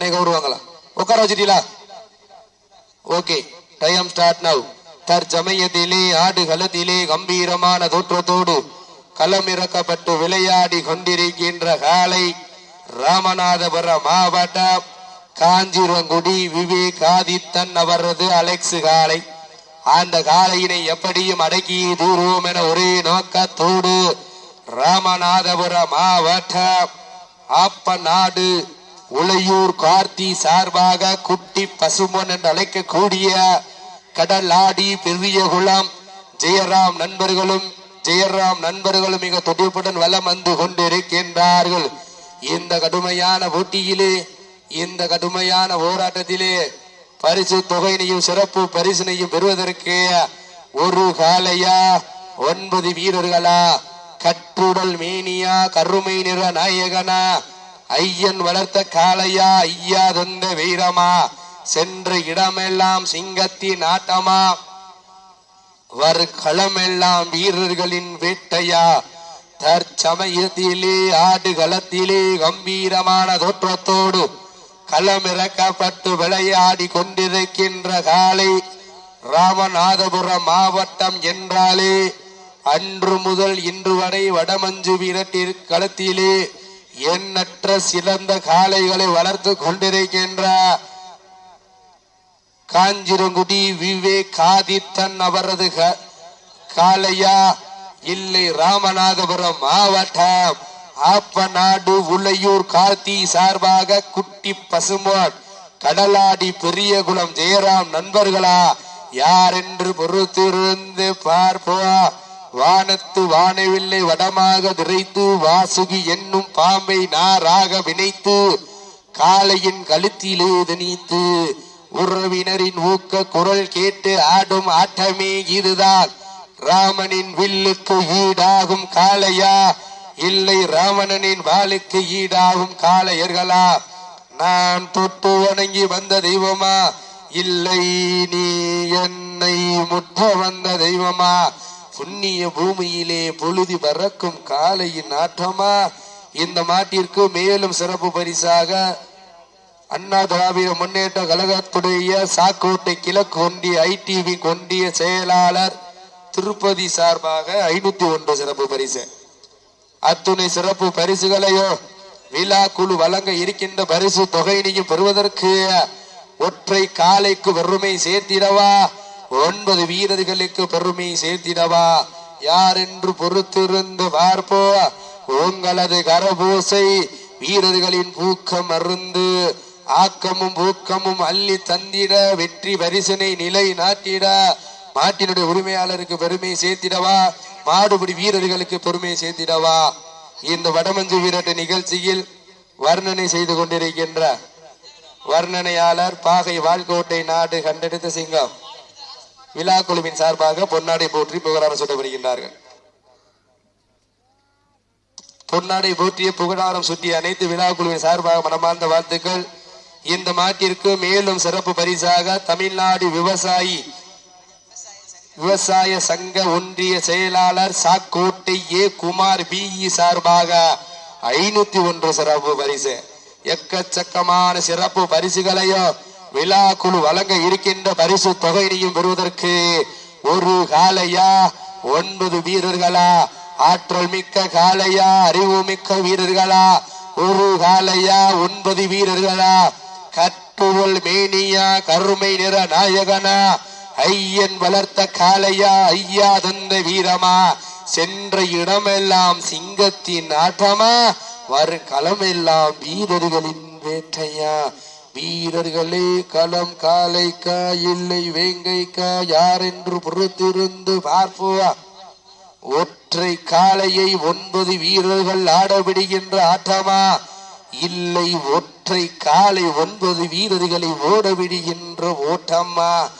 அன்னைக்கு வருவாங்களா? உட்கார வச்சுட்டீங்களா? ஓகே டைம் ஸ்டார்ட் நவ் தற்சமயத்திலே ஆடுகளத்திலே கம்பீரமான தோற்றத்தோடு களமிறக்கப்பட்டு விளையாடி கொண்டிருக்கின்ற காலை ராமநாதபுரம் மாவட்டம் காஞ்சிரங்குடி விவேகாதித்தன் அவரது அலெக்ஸ் காலை. அந்த காலையினை எப்படியும் அடக்கி தூருவோம் என ஒரே நோக்கத்தோடு ராமநாதபுரம் மாவட்டம் ஆப்ப நாடு உளையூர் கார்த்தி சார்பாக குட்டி பசுமன் என்று அழைக்கக்கூடிய கடலாடி பெரியகுளம் ஜெயராம் நண்பர்களும் ஜெயராம் நண்பர்களும் மிக துடிப்புடன் வலம் வந்து கொண்டிருக்கின்றார்கள். இந்த கடுமையான போட்டியிலே இந்த கடுமையான போராட்டத்திலே பரிசு தொகையினையும் சிறப்பு பரிசினையும் பெறுவதற்கு ஒரு காலையா ஒன்பது வீரர்களா? கட்டுடல் மேனியா கருமை நிற நாயகனா? ஐயன் வளர்த்த காளையா ஐயா தந்த வீரமா? சென்ற இடமெல்லாம் சிங்கத்தின் ஆட்டமா? வரு களமெல்லாம் வீரர்களின் வேட்டையா? தற்சமயத்திலே ஆடுகளத்திலே கம்பீரமான தோற்றத்தோடு களமிறக்கப்பட்டு விளையாடி கொண்டிருக்கின்ற காலை ராமநாதபுரம் மாவட்டம் என்றாலே அன்று முதல் இன்று வரை வடமஞ்சு வீரட்டிற் களத்திலே எண்ணற்ற சிறந்த காளைகளை வளர்த்து கொண்டிருக்கின்ற காஞ்சிரங்குடி விவேக் காதித்தன் அவரது க- காளையா இல்லை ராமநாதபுரம் மாவட்டம் ஆப்பநாடு உளையூர் கார்த்தி சார்பாக குட்டி பசுமான் கடலாடி பெரியகுளம் ஜெயராம் நண்பர்களா யார் என்று பொறுத்திருந்து பார்ப்போம். வானத்து வானவில்லை வடமாக திரைத்து வாசுகி என்னும் பாம்பை நாராக வினைத்து காளையின் கழுத்திலே திணித்து உறவினரின் ஊக்க குரல் கேட்டு ஆடும் ஆட்டமே இதுதான். ராமனின் வில்லுக்கு ஈடாகும் காளையா? இல்லை ராவணனின் வாளுக்கு ஈடாகும் காளையர்களா? நான் தொட்டு வணங்கி வந்த தெய்வமா? இல்லை நீ என்னை முட்ட வந்த தெய்வமா? புண்ணிய பூமியிலே பொழுதி பறக்கும் காலையின் ஆற்றமா இந்த மாட்டிற்கு மேலும் சிறப்பு பரிசாக அண்ணா திராவிட முன்னேற்ற கழகத்துடைய சாக்கோட்டை கிழக்கு ஒன்றிய ஐடிவி ஒன்றிய செயலாளர் திருப்பதி சார்பாக ஐநூத்தி ஒன்று சிறப்பு பரிசு. அத்துணை சிறப்பு பரிசுகளையோ விழா குழு வழங்க இருக்கின்ற பரிசு தொகையினையும் பெறுவதற்கு ஒற்றை காலைக்கு வறுமை சேர்த்திடவா? ஒன்பது வீரர்களுக்கு பெருமை சேர்த்திடவா? யார் என்று பொறுத்திருந்து பார்ப்போ? உங்களது கரபூசை வீரர்களின் பூக்கம் அருந்து ஆக்கமும் ஊக்கமும் அள்ளி தந்திட வெற்றி வரிசனை நிலை நாட்டிட. மாட்டினுடைய உரிமையாளருக்கு பெருமை சேர்த்திடவா? மாடுபிடி வீரர்களுக்கு பெருமை சேர்த்திடவா? இந்த வடமஞ்சு வீரட்ட நிகழ்ச்சியில் வர்ணனை செய்து கொண்டிருக்கின்ற வர்ணனையாளர் பாகை வாழ்கோட்டை நாடு கண்டெடுத்த சிங்கம். விழா குழுவின் சார்பாக பொன்னாடை போற்றி புகழாரம் சுட்டப்படுகின்றார்கள் பொன்னாடை போற்றிய புகழாரம் சுற்றிய அனைத்து விழா குழுவின் சார்பாக மனமார்ந்த வாழ்த்துக்கள். இந்த மாட்டிற்கு மேலும் சிறப்பு பரிசாக தமிழ்நாடு விவசாயி விவசாய சங்க ஒன்றிய செயலாளர் சாக்கோட்டை ஏ. குமார் பிஇ சார்பாக ஐநூத்தி ஒன்று சிறப்பு பரிசு. எக்கச்சக்கமான சிறப்பு பரிசுகளையோ விழா குழு வழங்க இருக்கின்ற பரிசு தொகையினையும் பெறுவதற்கு ஒரு காலையா ஒன்பது வீரர்களா? ஆற்றல் மிக்க காலையா அறிவு மிக்க வீரர்களா? ஒரு காலையா ஒன்பது வீரர்களா? கட்டுவல் மேனியா? கருமை நிற நாயகனா? ஐயன் வளர்த்த காலையா ஐயா தந்த வீரமா? சென்ற இடமெல்லாம் சிங்கத்தின் ஆட்டமா? வரும் களமெல்லாம் வீரர்களின் வேட்டையா? வீரர்களே களம் காலைக்கா இல்லை வேங்கைக்கா யார் என்று பொறுத்திருந்து பார்ப்போம் ஒற்றை காளையை ஒன்பது வீரர்கள் ஆடவிடுகின்ற ஆட்டமா? இல்லை ஒற்றை காலை ஒன்பது வீரர்களை ஓடவிடுகின்ற ஓட்டம்மா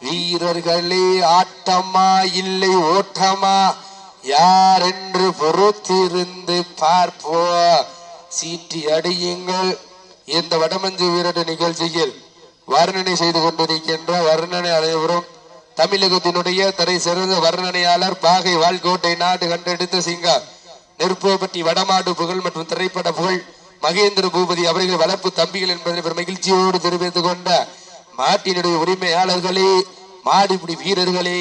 வீரர்களே ஆட்டமா இல்லை ஓட்டமா? யார் என்று பொறுத்திருந்து பார்ப்போம். சீட்டி அடியுங்கள். இந்த வடமஞ்சு வீரர் நிகழ்ச்சியில் வர்ணனை செய்து கொண்டிருக்கின்ற வர்ணனை அனைவரும் தமிழகத்தினுடைய தரை சிறந்த வர்ணனையாளர் பாகை வால்கோட்டை நாடு கண்டெடுத்த சிங்கா நெருப்போபட்டி வடமாடு புகழ் மற்றும் திரைப்பட புகழ் மகேந்திர பூபதி அவர்கள் வளர்ப்பு தம்பிகள் என்பதை மகிழ்ச்சியோடு தெரிவித்துக் கொண்ட மாட்டினுடைய உரிமையாளர்களே மாடுபிடி வீரர்களே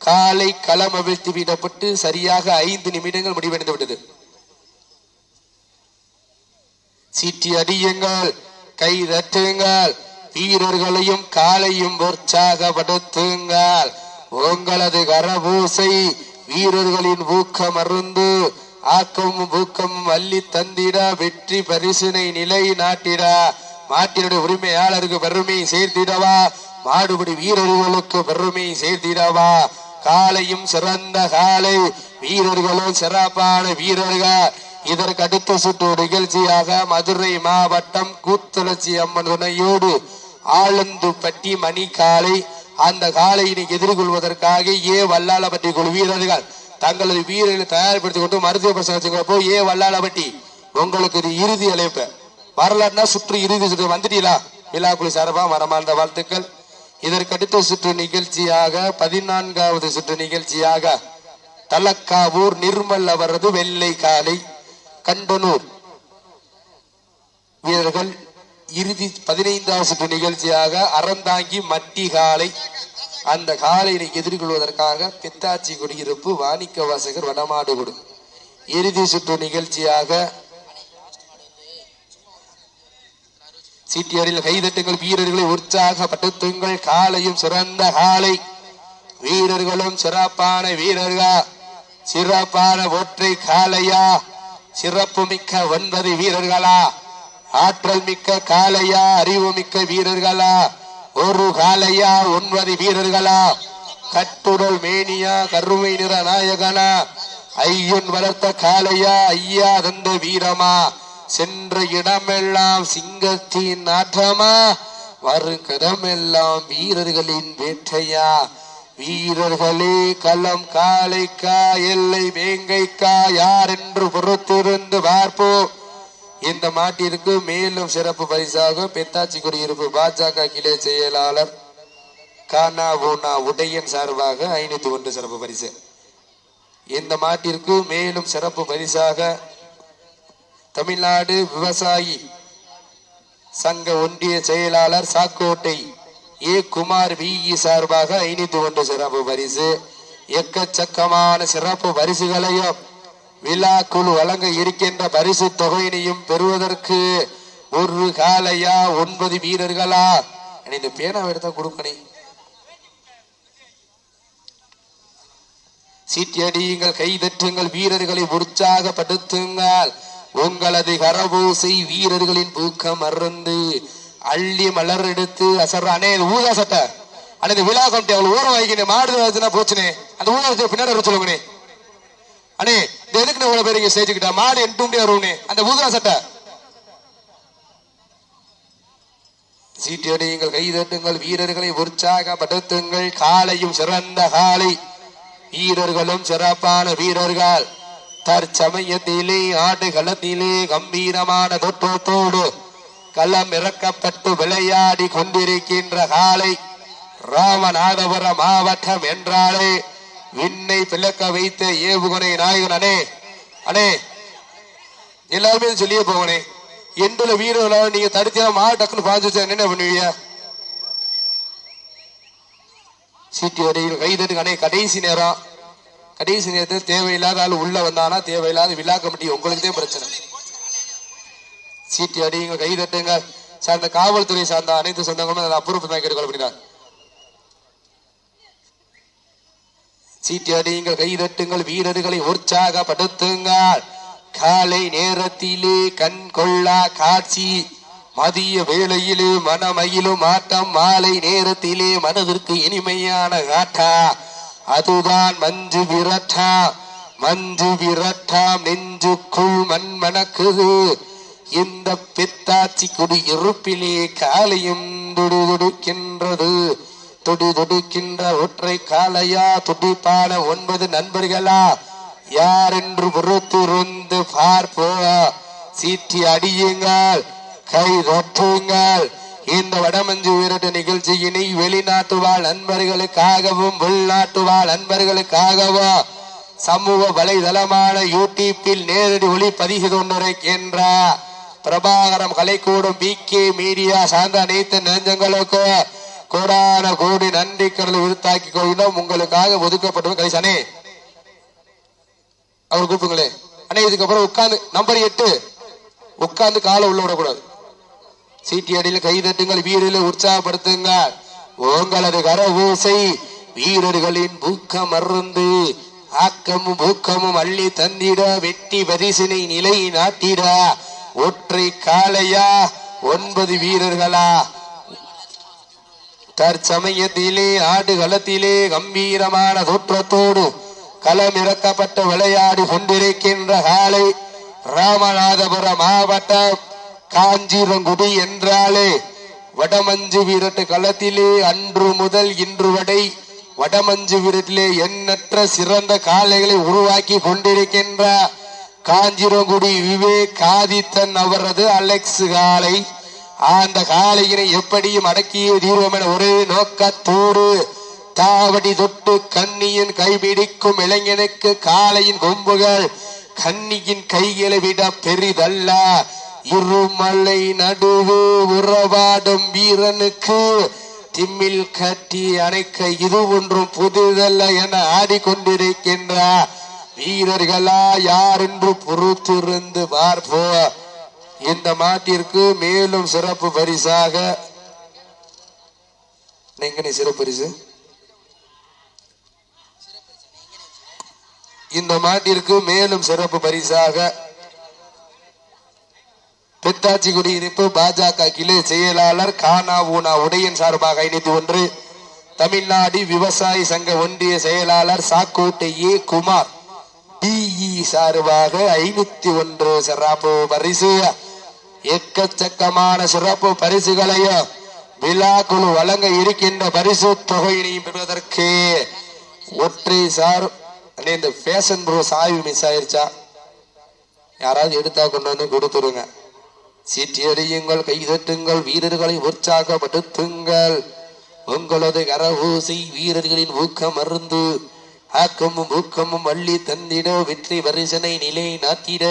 காலை களம் அவிழ்த்து விடப்பட்டு சரியாக ஐந்து நிமிடங்கள் முடிவடைந்து விட்டது. சீட்டி அடியுங்கள் கை தட்டுங்கள் வீரர்களையும் காலையும் உற்சாகப்படுத்துங்கள். உங்களது கரபூசை வீரர்களின் ஊக்கம் அருந்து ஆக்கமும் ஊக்கமும் அள்ளி தந்திட வெற்றி பரிசினை நிலை நாட்டிட. மாட்டினுடைய உரிமையாளருக்கு பெருமை சேர்த்திடவா? மாடுபடி வீரர்களுக்கு பெருமை சேர்த்திடவா? காலையும் சிறந்த காலை வீரர்களும் சிறப்பான வீரர்கள். இதற்கு அடுத்த சுற்று நிகழ்ச்சியாக மதுரை மாவட்டம் கூத்தளச்சி அம்மன் துணையோடு ஆலந்துப்பட்டி மணி காலை அந்த காலையினை எதிர்கொள்வதற்காக ஏ வல்லாளப்பட்டி குழு வீரர்கள் தங்களது வீரர்களை தயார்படுத்திக் கொண்டு மருத்துவ பிரசவத்துக்கு போய் ஏ வல்லாளப்பட்டி உங்களுக்கு இது இறுதி அழைப்பு. வரலாறுனா சுற்று இறுதி சுற்று வந்துட்டீங்களா? விழாக்குழு சார்பா மரமார்ந்த வாழ்த்துக்கள். இதற்கடுத்த சுற்று நிகழ்ச்சியாக பதினான்காவது சுற்று நிகழ்ச்சியாக தலக்காவூர் நிர்மல் அவரது வெள்ளை காலை. கண்டனூர் வீரர்கள் இறுதி பதினைந்தாம் சுற்று நிகழ்ச்சியாக அறந்தாங்கி மட்டி காலை அந்த காலையை எதிர்கொள்வதற்காக பித்தாச்சி குடியிருப்பு வாணிக்க வாசகர் வடமாடுகுடு இறுதி சுற்று நிகழ்ச்சியாக சீட்டியடியில் கைதட்டுங்கள் வீரர்களை உற்சாகப்படுத்துங்கள் காலையும் சிறந்த காலை. வீரர்களும் சிறப்பான வீரர்கள். சிறப்பான ஒற்றை காலையா. சிறப்பு மிக்க ஒன்பது வீரர்களா? ஆற்றல் மிக்க காலையா அறிவு மிக்க வீரர்களா? ஒரு காலையா ஒன்பது வீரர்களா? கட்டுடல் மேனியா? கருமை நிற நாயகனா? ஐயன் வளர்த்த காலையா ஐயா தந்த வீரமா? சென்ற இடமெல்லாம் சிங்கத்தின் நாற்றமா வருகதமெல்லாம் வீரர்களின் வேட்டையா? வீரர்களே களம் காளைக்கா எல்லை வேங்கைக்கா யார் என்று பொறுத்திருந்து பார்ப்போம் இந்த மாட்டிற்கு மேலும் சிறப்பு பரிசாக பெத்தாச்சி குடியிருப்பு பாஜக கிளை செயலாளர் கானா ஊனா உடையன் சார்பாக ஐநூத்தி ஒன்று சிறப்பு பரிசு. இந்த மாட்டிற்கு மேலும் சிறப்பு பரிசாக தமிழ்நாடு விவசாயி சங்க ஒன்றிய செயலாளர் சாக்கோட்டை ஏ குமார் வி சார்பாக ஐநூத்தி ஒன்று சிறப்பு பரிசு. எக்கச்சக்கமான சிறப்பு பரிசுகளையும் விழா குழு வழங்க இருக்கின்ற பரிசு தொகையினையும் பெறுவதற்கு ஒரு காலையா ஒன்பது வீரர்களா? இந்த பேனாவை எடுத்தா கொடுக்கணே. சீட்டியடியுங்கள் கைதற்றுங்கள் வீரர்களை உற்சாகப்படுத்துங்கள். உங்களது கரபூசை வீரர்களின் பூக்கம் அருந்து அள்ளி மலர் எடுத்து அசர் அண்ணே இது ஊதா சட்டை. அண்ணே இந்த விழா கொண்டு அவ்வளவு ஊரம் வாங்கினே மாடு வச்சுனா போச்சுனே. அந்த ஊதா சட்டை பின்னாடி வர சொல்லுங்கண்ணே. அண்ணே இந்த எதுக்கு இவ்வளவு பேர் இங்க ஸ்டேஜுக்கிட்ட மாடு எட்டு மணி வருவனே அந்த ஊதா சட்டை. சீட்டியடியுங்கள் கைதட்டுங்கள் வீரர்களை உற்சாகப்படுத்துங்கள். காலையும் சிறந்த காலை. வீரர்களும் சிறப்பான வீரர்கள். தற்சமயத்திலே ஆடுகளத்திலே கம்பீரமான தோற்றத்தோடு களம் இறக்கப்பட்டு விளையாடி கொண்டிருக்கின்ற காலை ராமநாதபுரம் மாவட்டம் என்றாலே விண்ணை பிளக்க வைத்த ஏவுகணை நாயகன். அனே அனே எல்லாருமே சொல்லியே போகணே. எண்டுல வீரர்களால் நீங்க தடுத்தியா மா டக்குன்னு பாஞ்சு என்ன பண்ணுவீங்க? சீட்டு வரையில் கைதட்டு அணை கடைசி நேரம். கடைசி நேரத்தில் தேவையில்லாத ஆள் உள்ள வந்தானா தேவையில்லாத விழா கமிட்டி உங்களுக்குதே பிரச்சனை. சீட்டி அடியுங்க கை தட்டுங்க. சார்ந்த காவல்துறை சார்ந்த அனைத்து சொந்தங்களும் அதை அப்புறம் தான் கேட்டுக்கொள்ளப்படுகிறார் சீட்டி அடியுங்கள் கைதட்டுங்கள் வீரர்களை உற்சாகப்படுத்துங்கள். காலை நேரத்திலே கண் கொள்ளா காட்சி மதிய வேளையிலே மனமயிலும் ஆட்டம் மாலை நேரத்திலே மனதிற்கு இனிமையான காட்டா அதுதான் மஞ்சு விரட்டா. மஞ்சு விரட்டாம் நெஞ்சுக்குள் மண் மணக்குது இந்த பித்தாச்சி குடி இருப்பிலே காலையும் துடுதுடுக்கின்றது. துடிதுடுக்கின்ற ஒற்றை காலையா துடிப்பான ஒன்பது நண்பர்களா? யார் என்று பொறுத்திருந்து பார்ப்போ? சீட்டி அடியுங்கள் கை தொட்டுங்கள். இந்த வடமஞ்சு விரட்டு நிகழ்ச்சியினை வெளிநாட்டு வாழ் நண்பர்களுக்காகவும் உள்நாட்டு வாழ் நண்பர்களுக்காகவும் சமூக வலைதளமான யூடியூப்பில் நேரடி ஒளி பதிவு கொண்டிருக்கின்ற பிரபாகரம் கலைக்கூடும் பி கே மீடியா சார்ந்த அனைத்து நெஞ்சங்களுக்கு கோடான கோடி நன்றி கடல் விருத்தாக்கி கொள்கிறோம். உங்களுக்காக ஒதுக்கப்பட்டவங்க கடைசானே அவர் கூப்பிடுங்களே. அண்ணே இதுக்கப்புறம் உட்காந்து நம்பர் எட்டு. உட்கார்ந்து காலை உள்ள விடக்கூடாது. சீட்டி அடியில் கை தட்டுங்கள் வீரில் உற்சாகப்படுத்துங்க உங்களது கர ஊசை வீரர்களின் ஊக்கம் மருந்து ஆக்கமும் ஊக்கமும் அள்ளி தந்திட வெட்டி பரிசினை நிலை நாட்டிட ஒற்றை காளையா? ஒன்பது வீரர்களா? தற்சமயத்திலே ஆடு களத்திலே கம்பீரமான தோற்றத்தோடு களமிறக்கப்பட்ட விளையாடி கொண்டிருக்கின்ற காலை ராமநாதபுரம் மாவட்டம் காஞ்சிரங்குடி என்றாலே வடமஞ்சு வீரட்டு களத்திலே அன்று முதல் இன்று வரை வடமஞ்சு வீரத்திலே எண்ணற்ற சிறந்த காளைகளை உருவாக்கி கொண்டிருக்கின்ற காஞ்சிரங்குடி விவேக் ஆதித்தன் அவரது அலெக்ஸ் காலை. அந்த காளையினை எப்படியும் அடக்கியே தீர்வோம் என ஒரே நோக்கத்தோடு தாவடி தொட்டு கண்ணியின் கைபிடிக்கும் இளைஞனுக்கு காளையின் கொம்புகள் கண்ணியின் கைகளை விட பெரிதல்ல. இருமலை நடுவு உறவாடும் வீரனுக்கு திம்மில் கட்டி அணைக்க இது ஒன்றும் புதிதல்ல என ஆடிக்கொண்டிருக்கின்றார். வீரர்களா யார் என்று பொறுத்திருந்து பார்ப்போ. இந்த மாட்டிற்கு மேலும் சிறப்பு பரிசாக. எங்கனே சிறப்பு பரிசு? இந்த மாட்டிற்கு மேலும் சிறப்பு பரிசாக. பித்தாச்சி குடியிருப்பு பாஜக கிளை செயலாளர் கானா ஊனா உடையின் சார்பாக ஐநூத்தி ஒன்று. தமிழ்நாடு விவசாய சங்க ஒன்றிய செயலாளர் சாக்கோட்டை ஏ குமார். டிஇ சார்பாக ஐநூத்தி ஒன்று சிறப்பு பரிசு. எக்கச்சக்கமான சிறப்பு பரிசுகளையும் விழா குழு வழங்க இருக்கின்ற பரிசு தொகையினையும் பெறுவதற்கு ஒற்றை சார் இந்த ஃபேஷன் ப்ரோ சாவி மிஸ் ஆயிருச்சா? யாராவது எடுத்தா கொண்டு வந்து கொடுத்துருங்க. சீட்டியடியுங்கள் கைதட்டுங்கள் வீரர்களை உற்சாகப்படுத்துங்கள். உங்களது கரவூசி வீரர்களின் ஊக்கம் மருந்து ஆக்கமும் ஊக்கமும் அள்ளி தந்திட வெற்றி வரிசனை நிலை நாத்திட.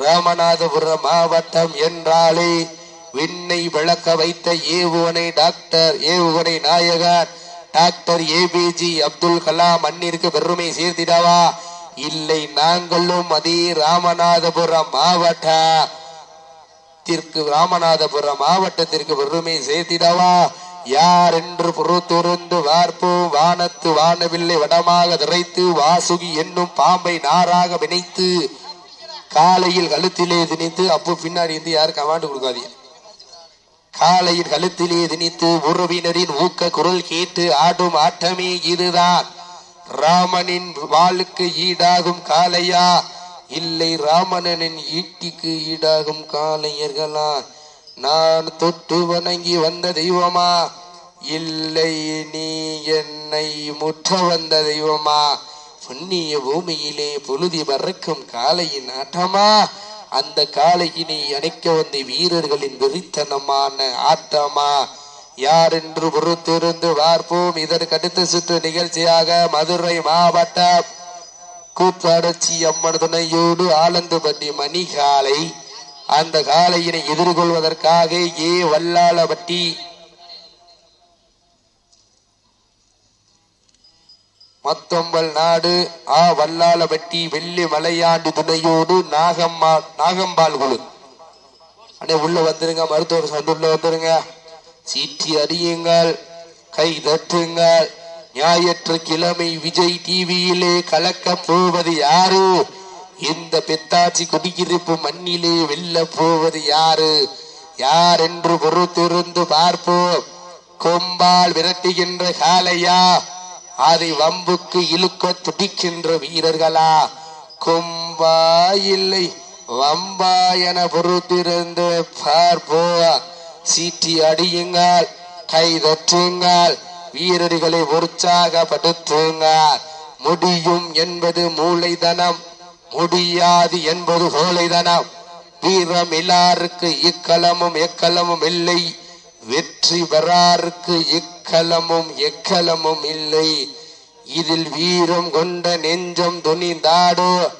ராமநாதபுரம் மாவட்டம் என்றாலே விண்ணை விளக்க வைத்த ஏவுகணை டாக்டர் ஏவுகணை நாயகர் டாக்டர் ஏபிஜி அப்துல் கலாம் மண்ணிற்கு பெருமை சேர்த்திடவா? இல்லை நாங்களும் அதே ராமநாதபுரம் மாவட்டத்திற்கு ராமநாதபுரம் மாவட்டத்திற்கு பெருமை சேர்த்திடவா? யார் என்று பொறுத்துருந்து வார்ப்பு வானத்து வானவில்லை வடமாக திரைத்து வாசுகி என்னும் பாம்பை நாராக வினைத்து காலையில் கழுத்திலே திணித்து அப்போ பின்னாடி இருந்து யாரும் கமாண்டு கொடுக்காதீங்க. காலையில் கழுத்திலே திணித்து உறவினரின் ஊக்க குரல் கேட்டு ஆடும் ஆட்டமே இதுதான். ராமனின் வாளுக்கு ஈடாகும் காளையா? இல்லை ராமணனின் ஈட்டிக்கு ஈடாகும் காளையர்களான் நான் தொட்டு வணங்கி வந்த தெய்வமா? இல்லை நீ என்னை முற்ற வந்த தெய்வமா? புண்ணிய பூமியிலே பொழுதி மறக்கும் காளையின் ஆட்டமா? அந்த காலையினை அணைக்க வந்த வீரர்களின் வெறித்தனமான ஆட்டமா? யார் என்று பொறுத்திருந்து பார்ப்போம். இதற்கு அடுத்த சுற்று நிகழ்ச்சியாக மதுரை மாவட்டம் கூத்தாடச்சி அம்மன் துணையோடு ஆலந்துபட்டி மணிகாலை. காலை அந்த காளையினை எதிர்கொள்வதற்காக ஏ வல்லாளபட்டி மத்தொம்பல் நாடு ஆ வல்லாளபட்டி வெள்ளி மலையாண்டு துணையோடு நாகம்மா நாகம்பால் குழு. அண்ணே உள்ள வந்துருங்க மருத்துவர் சந்து உள்ள வந்துருங்க. சீட்டி அடியுங்கள் கை தட்டுங்கள். ஞாயிற்று கிழமை விஜய் டிவியிலே கலக்க போவது யாரு? இந்த பெத்தாச்சி குடியிருப்பு மண்ணிலே வெல்ல போவது யாரு? யார் என்று பொறுத்திருந்து பார்ப்போம். கொம்பால் விரட்டுகின்ற காலையா அதை வம்புக்கு இழுக்க துடிக்கின்ற வீரர்களா? கொம்பா இல்லை வம்பா என பொறுத்திருந்து பார்ப்போ சீட்டி அடியுங்கள் கை தற்றுங்கள் வீரர்களை உற்சாகப்படுத்துங்கள். முடியும் என்பது மூளைதனம் முடியாது என்பது கோழைதனம் வீரம் இல்லாருக்கு இக்கலமும் எக்கலமும் இல்லை. வெற்றி பெறாருக்கு இக்கலமும் எக்கலமும் இல்லை. இதில் வீரம் கொண்ட நெஞ்சம் துணிந்தாடோ?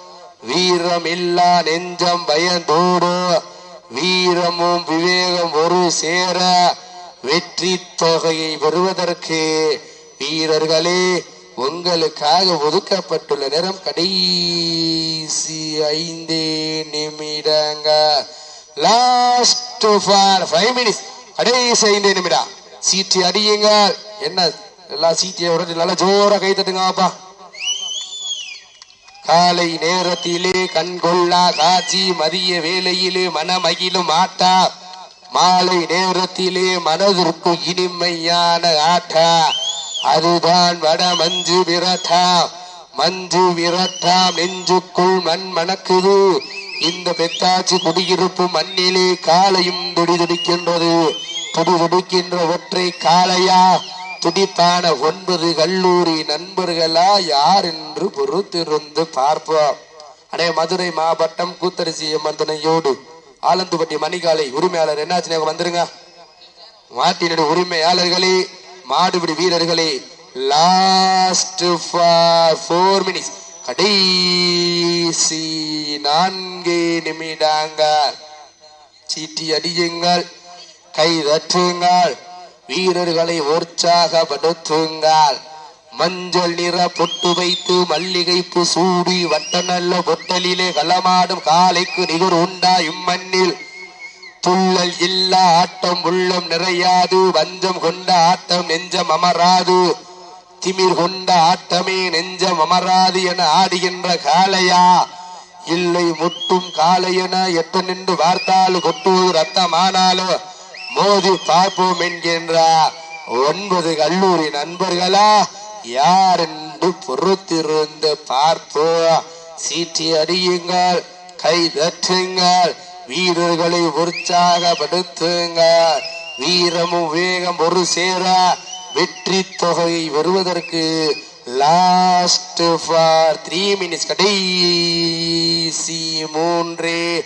வீரம் இல்லா நெஞ்சம் பயந்தோடோ? வீரமும் விவேகம் ஒரு சேர. வெற்றி தொகையை பெறுவதற்கு வீரர்களே உங்களுக்காக ஒதுக்கப்பட்டுள்ள நேரம் கடைசி ஐந்து நிமிடங்க. லாஸ்ட் ஃபார் ஃபைவ் மினிட்ஸ் கடைசி ஐந்து நிமிடம். சீட்டி அடியுங்க என்ன? எல்லா சீட்டியை உடனே நல்லா ஜோரா கை தட்டுங்கப்பா காலை நேரத்திலே கண்கொள்ளா காட்சி மதிய வேலையிலே மனமகிழும் ஆட்டா. மாலை நேரத்திலே மனதிற்கு இனிமையான ஆட்டா. அதுதான் வட மஞ்சு விரட்டா. மஞ்சு விரட்டா நெஞ்சுக்குள் மண் மணக்குது. இந்த பெத்தாச்சி குடியிருப்பு மண்ணிலே காலையும் துடி துடிக்கின்றது துடி துடிக்கின்ற ஒற்றை காளையா? துடிப்பான ஒன்பது கல்லூரி நண்பர்களா? யார் என்று பொறுத்திருந்து பார்ப்போம். அடே மதுரை மாவட்டம் கூத்தரிசி மந்தனையோடு ஆலந்துப்பட்டி மணிகாலை உரிமையாளர் என்னாச்சு? வந்துருங்க. மாட்டினுடைய உரிமையாளர்களே மாடுபிடி வீரர்களே லாஸ்ட் ஃபோர் மினிட்ஸ் கடைசி நான்கு நிமிடங்கள். சீட்டி அடியுங்கள் கை தற்றுங்கள் வீரர்களை உற்சாகப்படுத்துங்கள். மஞ்சள் நிற பொட்டு வைத்து மல்லிகைப்பு சூடி வட்ட நல்ல பொட்டலிலே களமாடும் காலைக்கு நிகர் உண்டா இம்மண்ணில் துள்ளல் இல்லா ஆட்டம் உள்ளம் நிறையாது வஞ்சம் கொண்ட ஆட்டம் நெஞ்சம் அமராது. திமிர் கொண்ட ஆட்டமே நெஞ்சம் அமராது என ஆடுகின்ற காளையா. இல்லை முட்டும் காளையென எட்டு நின்று வார்த்தால் கொட்டுவது ரத்தமானாலும் மோதி பார்ப்போம் என்கின்ற ஒன்பது கல்லூரி நண்பர்களா யார் என்று பொறுத்திருந்து பார்ப்போம். சீட்டி அடியுங்கள் கை தட்டுங்கள். வீரர்களை உற்சாகப்படுத்துங்க வீரமும் வேகம் ஒரு சேர. வெற்றி தொகையை வருவதற்கு லாஸ்ட் ஃபார் த்ரீ மினிட்ஸ் கடைசி மூன்று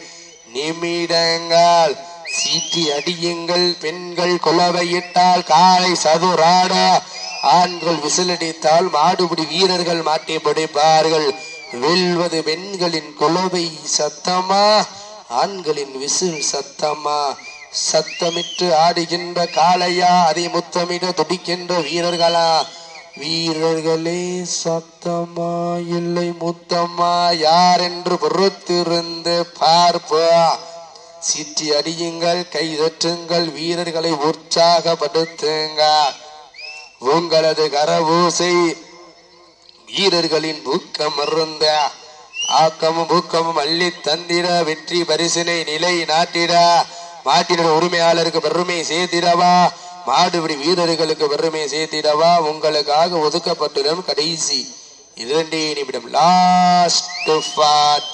நிமிடங்கள். சீட்டி அடியுங்கள். பெண்கள் குலவையிட்டால் காலை சதுராட. ஆண்கள் விசிலடித்தால் மாடுபிடி வீரர்கள் மாட்டி பிடிப்பார்கள் வெல்வது பெண்களின் குலவை சத்தமா? ஆண்களின் விசில் சத்தமா? சத்தமிட்டு ஆடுகின்ற காளையா? அதை முத்தமிட துடிக்கின்ற வீரர்களா? வீரர்களே சத்தமா? இல்லை முத்தம்மா யார் என்று பொறுத்திருந்து பார்ப்பா? சீட்டி அடியுங்கள் கைதற்றுங்கள் வீரர்களை உற்சாகப்படுத்துங்க. உங்களது கரவூசை வீரர்களின் ஊக்கம் மருந்த ஆக்கமும் ஊக்கமும் அள்ளி தந்திர வெற்றி பரிசினை நிலை நாட்டிட. மாட்டின உரிமையாளருக்கு பெருமை சேர்த்திடவா? மாடுபிடி வீரர்களுக்கு பெருமை சேர்த்திடவா? உங்களுக்காக ஒதுக்கப்பட்டுள்ள கடைசி இரண்டே நிமிடம். லாஸ்ட்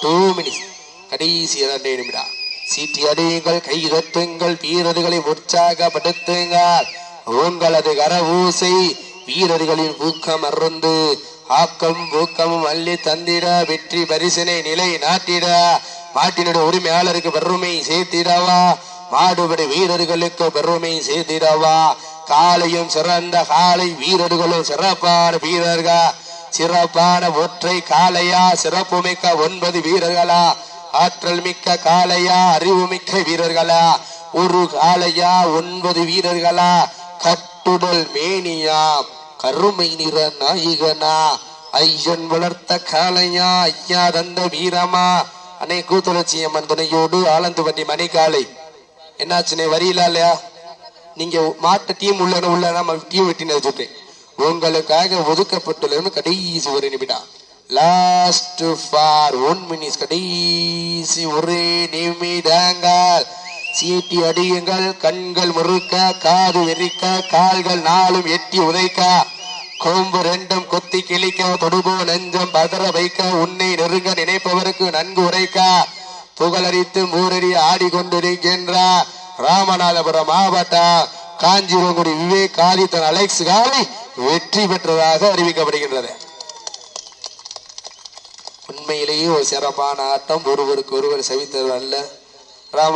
டூ மினிட்ஸ் கடைசி இரண்டே நிமிடம். சீட்டி அடியுங்கள் கை தட்டுங்கள் வீரர்களை உற்சாகப்படுத்துங்கள். உங்களது கரவூசை வீரர்களின் ஊக்கம் அருந்து ஆக்கம் ஊக்கமும் அள்ளி தந்திட வெற்றி பரிசினை நிலை நாட்டிட. மாட்டினுடைய உரிமையாளருக்கு பெருமை சேர்த்திடவா. மாடுபடி வீரர்களுக்கு பெருமை சேர்த்திடவா. காலையும் சிறந்த காலை வீரர்களும் சிறப்பான வீரர்கள். சிறப்பான ஒற்றை காளையா சிறப்பு மிக்க ஒன்பது வீரர்களா. ஆற்றல் மிக்க காளையா அறிவு மிக்க வீரர்களா. ஒரு காலையா ஒன்பது வீரர்களா. கட்டுடல் மேனியா கருமை நிற நாயகனா ஐயன் வளர்த்த காளையா ஐயா தந்த வீரமா? அன்னை கூத்துளச்சி அம்மன் துணையோடு மணை காலை என்னாச்சுனே வரியில இல்லையா? நீங்க மாட்டு டீம் உள்ள உள்ள நம்ம டீம் வெட்டினது சொல்றேன். உங்களுக்காக ஒதுக்கப்பட்டுள்ள கடைசி ஒரு நிமிடம். லாஸ்ட் ஃபார் ஒன் மினிட்ஸ் கடைசி ஒரு நிமிடங்கள். சீட்டி அடியுங்கள் கண்கள் முறுக்க காது எரிக்க கால்கள் நாளும் எட்டி உதைக்க. கொம்பு ரெண்டும் கொத்தி கிழிக்க தொடுபோ நெஞ்சம் பதற வைக்க உன்னை நெருங்க நினைப்பவருக்கு நன்கு உரைக்க. புகழரித்து மூரடி ஆடிக்கொண்டிருக்கின்ற ராமநாதபுரம் மாவட்டம் காஞ்சிரங்குடி விவேக் ஆதித்தன் அலெக்ஸ் காலை வெற்றி பெற்றதாக அறிவிக்கப்படுகின்றது. உண்மையிலேயே ஒரு சிறப்பான ஆட்டம் ஒருவருக்கு ஒருவர் சவித்தது அல்ல. ராம